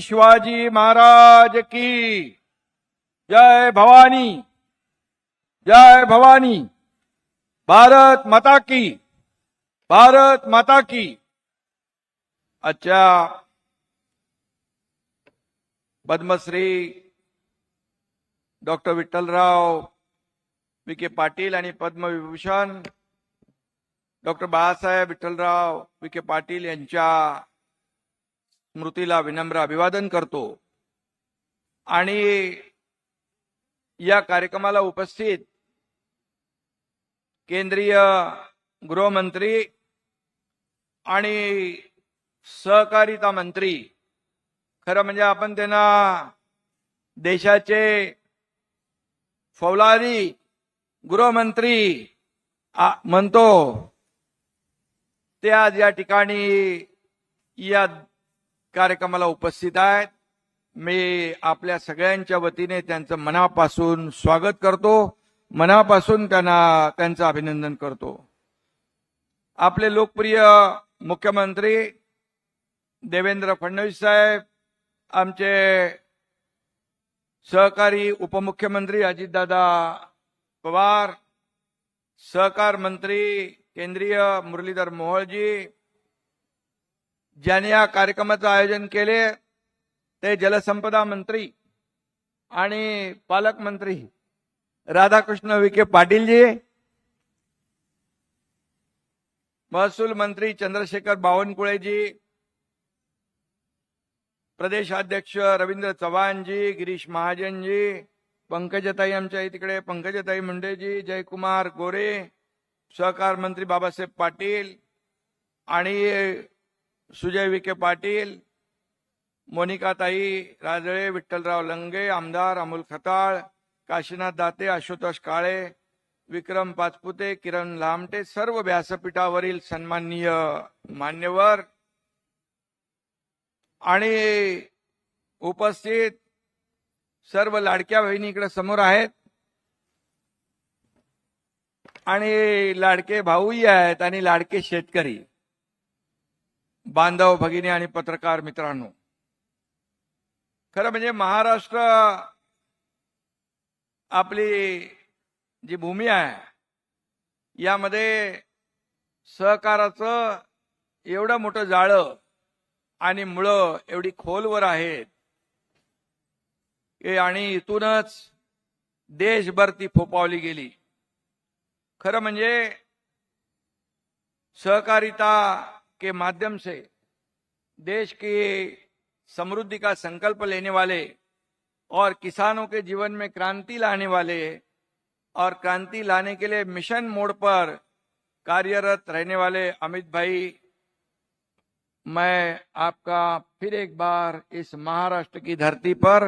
शिवाजी महाराज की। जय भवानी। जय भवानी। भारत माता की। भारत माता की। अच्छा। पद्मश्री डॉक्टर विठ्ठलराव विखे पाटील आणि पद्मविभूषण डॉक्टर बाळासाहेब विठ्ठलराव विखे पाटील यांच्या स्मृतीला विनम्र अभिवादन करतो. आणि या कार्यक्रमाला उपस्थित केंद्रीय गृहमंत्री आणि सहकारिता मंत्री खरं म्हणजे आपण त्यांना देशाचे फौलादी गृहमंत्री म्हणतो. ते आज या ठिकाणी या कार्यक्रमाला उपस्थित आहेत. मी आपल्या सगळ्यांच्या वतीने त्यांचं मनापासून स्वागत करतो. मनापासून त्यांना त्यांचं अभिनंदन करतो. आपले लोकप्रिय मुख्यमंत्री देवेंद्र फडणवीस साहेब आमचे सहकारी उपमुख्यमंत्री अजितदादा पवार सहकार मंत्री केंद्रीय मुरलीधर मोहोळजी ज्याने या कार्यक्रमाचं आयोजन केले ते जलसंपदा मंत्री आणि पालकमंत्री राधाकृष्ण विखे पाटीलजी महसूल मंत्री चंद्रशेखर बावनकुळेजी प्रदेशाध्यक्ष रवींद्र चव्हाणजी गिरीश महाजनजी पंकजताई आमच्या तिकडे पंकजताई मुंडेजी जयकुमार गोरे सहकार मंत्री बाबासाहेब पाटील आणि सुजय विखे पाटील मोनिकाताई राजळे विठ्ठलराव लंगे आमदार अमोल खताळ काशीनाथ दाते आशुतोष काळे विक्रम पाचपुते किरण लामटे सर्व व्यासपीठावरील सन्माननीय मान्यवर. आणि उपस्थित सर्व लाडक्या बहिणी इकडे समोर आहेत. आणि लाडके भाऊही आहेत आणि लाडके शेतकरी. बांधव भगिनी आणि पत्रकार मित्रांनो. खरं म्हणजे महाराष्ट्र आपली जी भूमी आहे यामध्ये सहकाराचं एवढं मोठं जाळं आणि मुळं एवढी खोलवर आहेत की आणि इथूनच देशभर ती फोपावली गेली. खरं म्हणजे सहकारिता के माध्यम से देश की समृद्धि का संकल्प लेने वाले और किसानों के जीवन में क्रांति लाने वाले और क्रांति लाने के लिए मिशन मोड पर कार्यरत रहने वाले अमित भाई, मैं आपका फिर एक बार इस महाराष्ट्र की धरती पर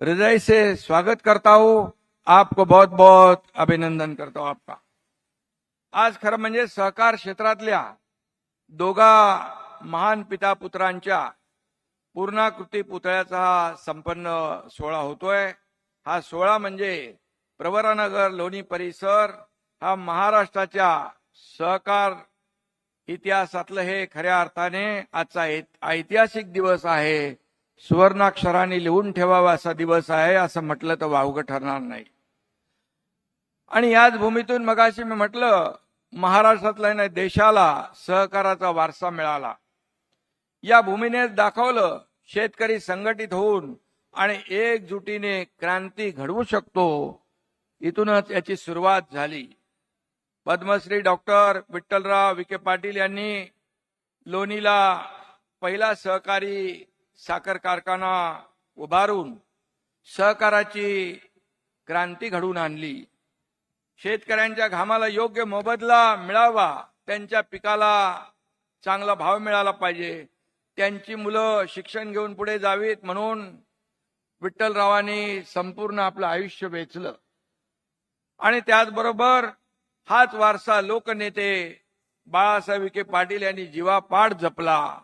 हृदय से स्वागत करता हूँ। आपको बहुत बहुत अभिनंदन करता हूँ आपका। आज खरं म्हणजे सहकार क्षेत्रातल्या दोघा महान पिता पुत्रांच्या पूर्णाकृती पुतळ्याचा हा संपन्न सोहळा होतोय. हा सोहळा म्हणजे प्रवरानगर लोणी परिसर हा महाराष्ट्राच्या सहकार इतिहासातलं हे खऱ्या अर्थाने आजचा ऐतिहासिक दिवस आहे. सुवर्णाक्षराने लिहून ठेवावा असा दिवस आहे असं म्हटलं तर वावगं ठरणार नाही. आणि याच भूमीतून मगाशी मी म्हटलं महाराष्ट्रातल्या नाही देशाला सहकाराचा वारसा मिळाला. या भूमीने दाखवलं शेतकरी संघटित होऊन आणि एकजुटीने क्रांती घडवू शकतो इथूनच याची सुरुवात झाली. पद्मश्री डॉक्टर विठ्ठलराव विखे पाटील यांनी लोणीला पहिला सहकारी साखर कारखाना उभारून सहकाराची क्रांती घडवून आणली. शेतकऱ्यांच्या घामाला योग्य मोबदला मिळावा त्यांच्या पिकाला चांगला भाव मिळाला पाहिजे. त्यांची मुलं शिक्षण घेऊन पुढे जावीत म्हणून विठ्ठलरावांनी संपूर्ण आपलं आयुष्य वेचलं. आणि त्याचबरोबर हाच वारसा लोकनेते बाळासाहेब विखे पाटील यांनी जीवापाड जपला.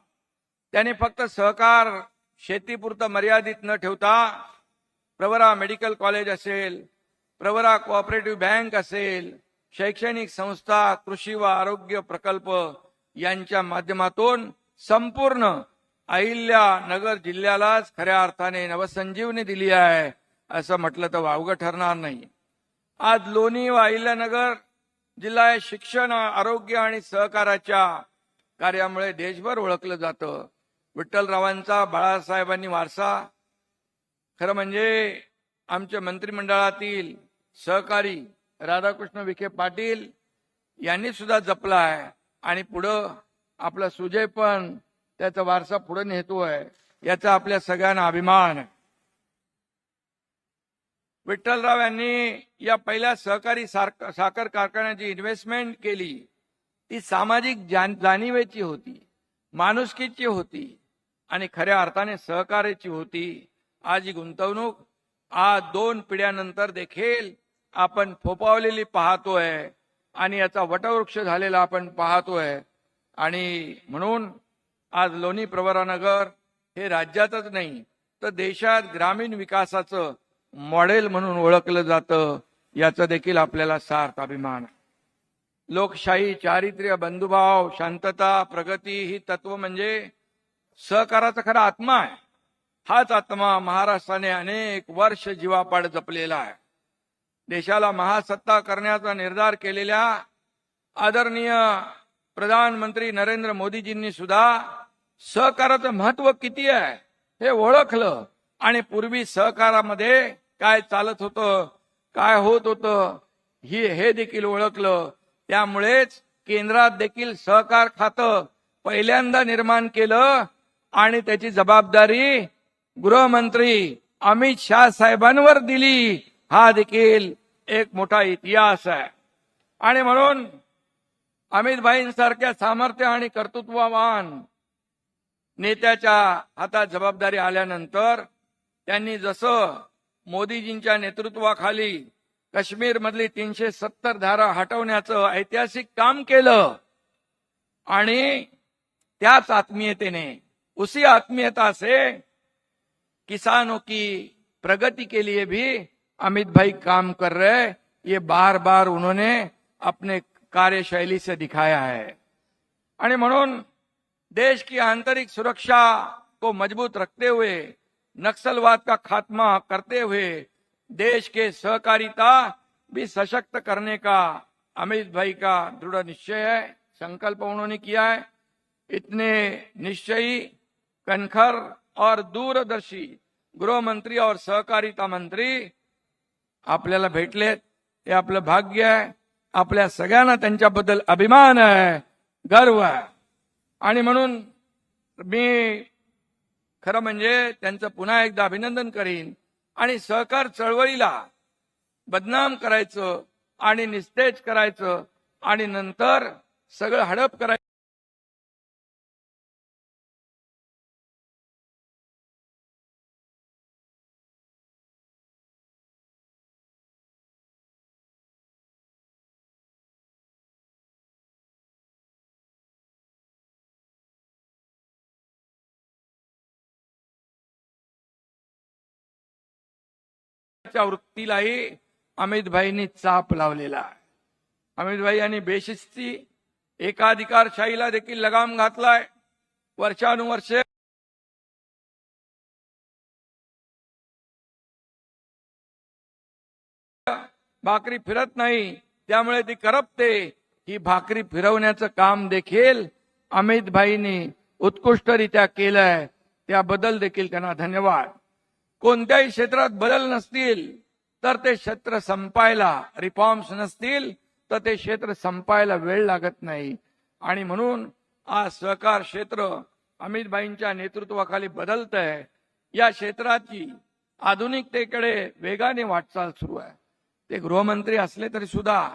त्यांनी फक्त सहकार शेतीपुरतं मर्यादित न ठेवता प्रवरा मेडिकल कॉलेज असेल प्रवरा कोऑपरेटिव्ह बँक असेल शैक्षणिक संस्था कृषी व आरोग्य प्रकल्प यांच्या माध्यमातून संपूर्ण अहिल्या नगर जिल्ह्यालाच खऱ्या अर्थाने नवसंजीवनी दिली आहे असं म्हटलं तर वावगं ठरणार नाही. आज लोणी व अहिल्यानगर जिल्हा हे शिक्षण आरोग्य आणि सहकाराच्या कार्यामुळे देशभर ओळखलं जातं. विठ्ठलरावांचा बाळासाहेबांनी वारसा. खरं म्हणजे आमच्या मंत्रिमंडळातील सहकारी राधाकृष्ण विखे पाटील यांनी सुद्धा जपला आहे आणि पुढं आपला सुजय पण त्याचा वारसा पुढे नेतोय. याचा आपल्या सगळ्यांना अभिमान आहे. विठ्ठलराव यांनी या पहिल्या सहकारी साखर कारखान्याची इन्व्हेस्टमेंट केली. ती सामाजिक जाणीवेची होती. माणुसकीची होती. आणि खऱ्या अर्थाने सहकार्याची होती. आज ही गुंतवणूक आज दोन पिढ्यानंतर देखील आपण फोपावलेली पाहतोय आणि याचा वटवृक्ष झालेला आपण पाहतोय. आणि म्हणून आज लोणी प्रवरानगर हे राज्यातच नाही तर देशात ग्रामीण विकासाचं मॉडेल म्हणून ओळखलं जातं याचा देखील आपल्याला सार्थ अभिमान लोकशाही चारित्र्य बंधुभाव शांतता प्रगती ही तत्व म्हणजे सहकाराचा खरा आत्मा आहे. हाच आत्मा महाराष्ट्राने अनेक वर्ष जीवापाड जपलेला आहे. देशाला महासत्ता करण्याचा निर्धार केलेल्या आदरणीय प्रधानमंत्री नरेंद्र मोदीजींनी सुद्धा सहकाराचं महत्त्व किती आहे हे ओळखलं आणि पूर्वी सहकारामध्ये काय चालत होतं काय होत होतं ही हे देखील ओळखलं. त्यामुळेच केंद्रात देखील सहकार खातं पहिल्यांदा निर्माण केलं आणि त्याची जबाबदारी गृहमंत्री अमित शाह साहेबांवर दिली. हा देखील एक मोठा इतिहास आहे. आणि म्हणून अमित भाईंसारख्या सामर्थ्य आणि कर्तृत्ववान नेत्याच्या हातात जबाबदारी आल्यानंतर त्यांनी जसं मोदीजींच्या नेतृत्वाखाली काश्मीर मधली तीनशे सत्तर धारा हटवण्याचं ऐतिहासिक काम केलं आणि त्याच आत्मीयतेने उसी आत्मीयता से किसानों की प्रगति के लिए भी अमित भाई काम कर रहे ये बार बार उन्होंने अपने कार्यशैली से दिखाया है। आणि म्हणून देश की आंतरिक सुरक्षा को मज़बूत रखते हुए, नक्सलवाद का खात्मा करते हुए, देश के सहकारिता भी सशक्त करने का अमित भाई का दृढ़ निश्चय है, संकल्प उन्होंने किया है। इतने निश्चयी, कनखर और दूरदर्शी गृहमंत्री और सहकारिता मंत्री आपल्याला भेटलेत. हे आपलं भाग्य आहे. आपल्या सगळ्यांना त्यांच्याबद्दल अभिमान आहे. गर्व आहे. आणि म्हणून मी खरं म्हणजे त्यांचं पुन्हा एकदा अभिनंदन करीन. आणि सहकार चळवळीला बदनाम करायचं आणि निस्तेज करायचं आणि नंतर सगळं हडप करायचं. च्या वृत्तीलाही अमित भाईंनी चाप लावलेला आहे. अमित भाई यांनी बेशिस्ती एकाधिकारशाहीला देखील लगाम घातलाय. वर्षानुवर्षे भाकरी फिरत नाही त्यामुळे ती करपते. ही भाकरी फिरवण्याचं काम देखील अमित भाईंनी उत्कृष्टरित्या केलंय. त्याबद्दल देखील त्यांना धन्यवाद. कोणत्याही क्षेत्रात बदल नसतील तर ते क्षेत्र संपायला रिफॉर्म्स नसतील तर ते क्षेत्र संपायला वेळ लागत नाही. आणि म्हणून आज सहकार क्षेत्र अमितभाईंच्या नेतृत्वाखाली बदलत आहे या क्षेत्राची आधुनिकतेकडे वेगाने वाटचाल सुरू आहे. ते गृहमंत्री असले तरी सुद्धा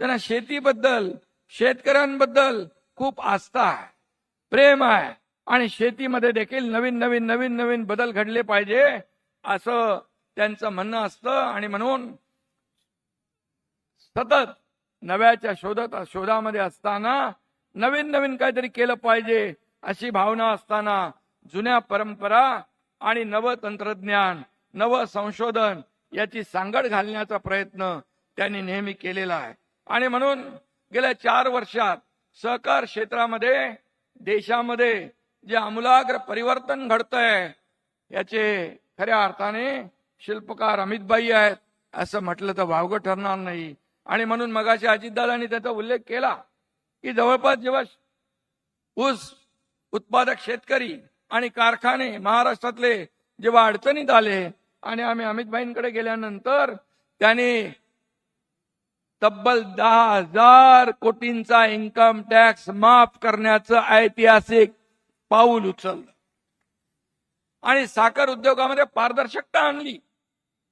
त्यांना शेतीबद्दल शेतकऱ्यांबद्दल खूप आस्था आहे प्रेम आहे. आणि शेतीमध्ये देखील नवीन नवीन नवीन नवीन बदल घडले पाहिजे. असं त्यांचं म्हणणं असतं आणि म्हणून सतत नव्याच्या शोधत शोधामध्ये असताना नवीन नवीन काहीतरी केलं पाहिजे अशी भावना असताना जुन्या परंपरा आणि नव तंत्रज्ञान नव संशोधन याची सांगड घालण्याचा प्रयत्न त्यांनी नेहमी केलेला आहे. आणि म्हणून गेल्या चार वर्षात सहकार क्षेत्रामध्ये देशामध्ये जे आमूलाग्र परिवर्तन घडतंय याचे खऱ्या अर्थाने शिल्पकार अमितबाई आहेत. असं म्हटलं तर वावगं ठरणार नाही. आणि म्हणून मगाशी अजितदादांनी त्याचा उल्लेख केला की जवळपास जेव्हा ऊस उत्पादक शेतकरी आणि कारखाने महाराष्ट्रातले जेव्हा अडचणीत आले आणि आम्ही अमितभाईंकडे गेल्यानंतर त्यांनी तब्बल दहा हजार कोटींचा इन्कम टॅक्स माफ करण्याचं ऐतिहासिक पाऊल उचललं. आणि साखर उद्योगामध्ये पारदर्शकता आणली.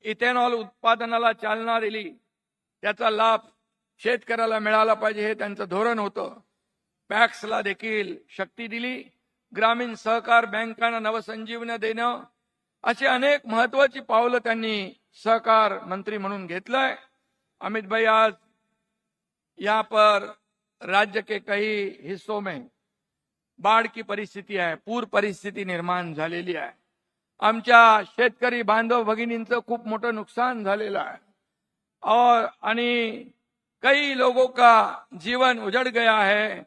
इथेनॉल उत्पादनाला चालना दिली. त्याचा लाभ शेतकऱ्याला मिळाला पाहिजे हे त्यांचं धोरण होतं. पॅक्सला देखील शक्ती दिली. ग्रामीण सहकार बँकांना नवसंजीवनी देणं. अशी अनेक महत्वाची पावलं त्यांनी सहकार मंत्री म्हणून घेतलंय. अमित भाई आज यहाँ पर राज्य के कई हिस्सों में बाढ़ की परिस्थिती आहे पूर परिस्थिती निर्माण झालेली आहे. आमच्या शेतकरी बांधव भगिनींचं खूप मोठं नुकसान झालेलं आहे. और आणि कई लोगों का जीवन उजड़ गया है.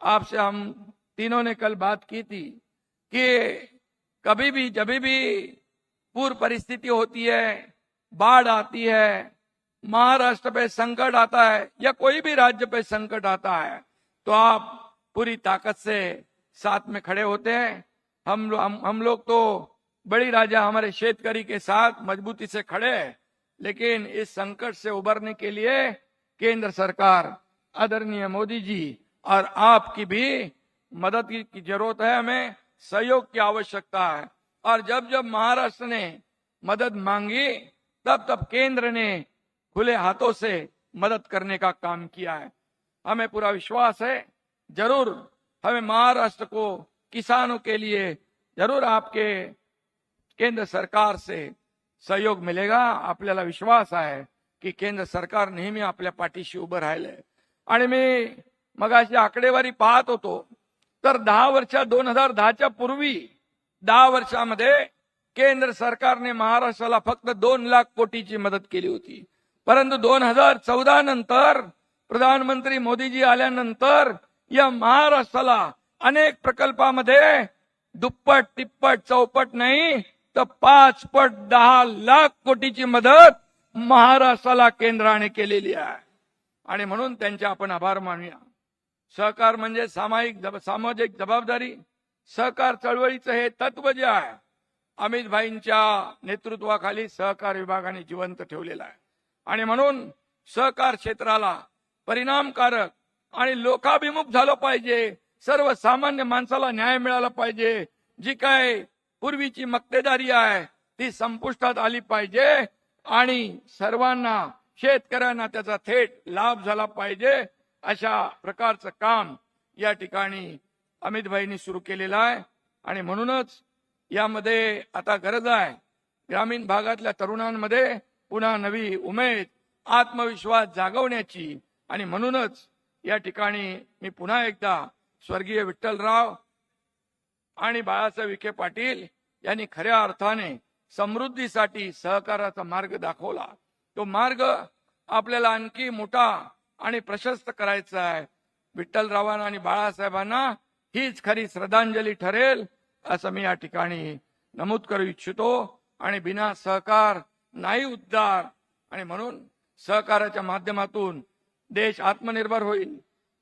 आपसे हम तीनों ने कल बात की थी कि कभी भी जब भी पूर परिस्थिति होती है बाढ़ आती है महाराष्ट्र पे संकट आता है या कोई भी राज्य पे संकट आता है तो आप पूरी ताकत से साथ में खड़े होते हैं। हम हम, हम लोग तो बड़ी राजा हमारे शेतकरी के साथ मजबूती से खड़े हैं लेकिन इस संकट से उबरने के लिए केंद्र सरकार आदरणीय मोदी जी और आपकी भी मदद की, ज़रूरत है हमें सहयोग की आवश्यकता है। और जब जब महाराष्ट्र ने मदद मांगी तब तब केंद्र ने खुले हाथों से मदद करने का काम किया है। हमें पूरा विश्वास है ज़रूर हमें महाराष्ट्र को किसानों के लिए ज़रूर आपके केंद्र सरकार से सहयोग मिळेगा आपल्याला विश्वास आहे की केंद्र सरकार नेहमी आपल्या पाठीशी उभं राहिलंय. आणि मी मगाशी आकडेवारी पाहत होतो तर दहा वर्ष दोन हजार दहाच्या पूर्वी दहा वर्षामध्ये केंद्र सरकारने महाराष्ट्राला फक्त दोन लाख कोटीची मदत केली होती. परंतु दोन हजार चौदा नंतर प्रधानमंत्री मोदीजी आल्यानंतर या महाराष्ट्राला अनेक प्रकल्पामध्ये दुप्पट तिप्पट चौपट नाही तर पाच पट दहा लाख कोटीची मदत महाराष्ट्राला केंद्राने केलेली आहे. आणि म्हणून त्यांचे आपण आभार मानूया. सहकार म्हणजे सामायिक जब- सामाजिक जबाबदारी. सहकार चळवळीचं हे तत्व जे आहे अमित भाईंच्या नेतृत्वाखाली सहकार विभागाने जिवंत ठेवलेला आहे. आणि म्हणून सहकार क्षेत्राला परिणामकारक आणि लोकाभिमुख झालं पाहिजे. सर्वसामान्य माणसाला न्याय मिळाला पाहिजे. जी काय पूर्वीची मक्तेदारी आहे ती संपुष्टात आली पाहिजे आणि सर्वांना शेतकऱ्यांना त्याचा थेट लाभ झाला पाहिजे अशा प्रकारचं काम या ठिकाणी अमित भाईंनी सुरू केलेलं आहे. आणि म्हणूनच यामध्ये आता गरज आहे ग्रामीण भागातल्या तरुणांमध्ये पुन्हा नवी उमेद आत्मविश्वास जागवण्याची. आणि म्हणूनच या ठिकाणी मी पुन्हा एकदा स्वर्गीय विठ्ठलराव आणि बाळासाहेब विखे पाटील यांनी खऱ्या अर्थाने समृद्धीसाठी सहकाराचा मार्ग दाखवला. तो मार्ग आपल्याला आणखी मोठा आणि प्रशस्त करायचा आहे. विठ्ठलरावांना आणि बाळासाहेबांना हीच खरी श्रद्धांजली ठरेल असं मी या ठिकाणी नमूद करू इच्छितो. आणि बिना सहकार नाही उद्धार आणि म्हणून सहकाराच्या माध्यमातून देश आत्मनिर्भर होईल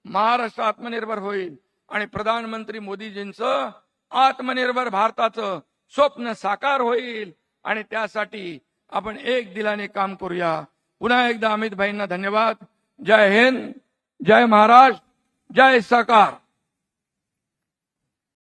महाराष्ट्र आत्मनिर्भर होईल आणि प्रधानमंत्री मोदीजींचं आत्मनिर्भर भारताचं स्वप्न साकार होईल. आणि त्यासाठी आपण एक दिलाने काम करूया. पुन्हा एकदा अमित भाईंना धन्यवाद. जय हिंद. जय महाराष्ट्र. जय साकार.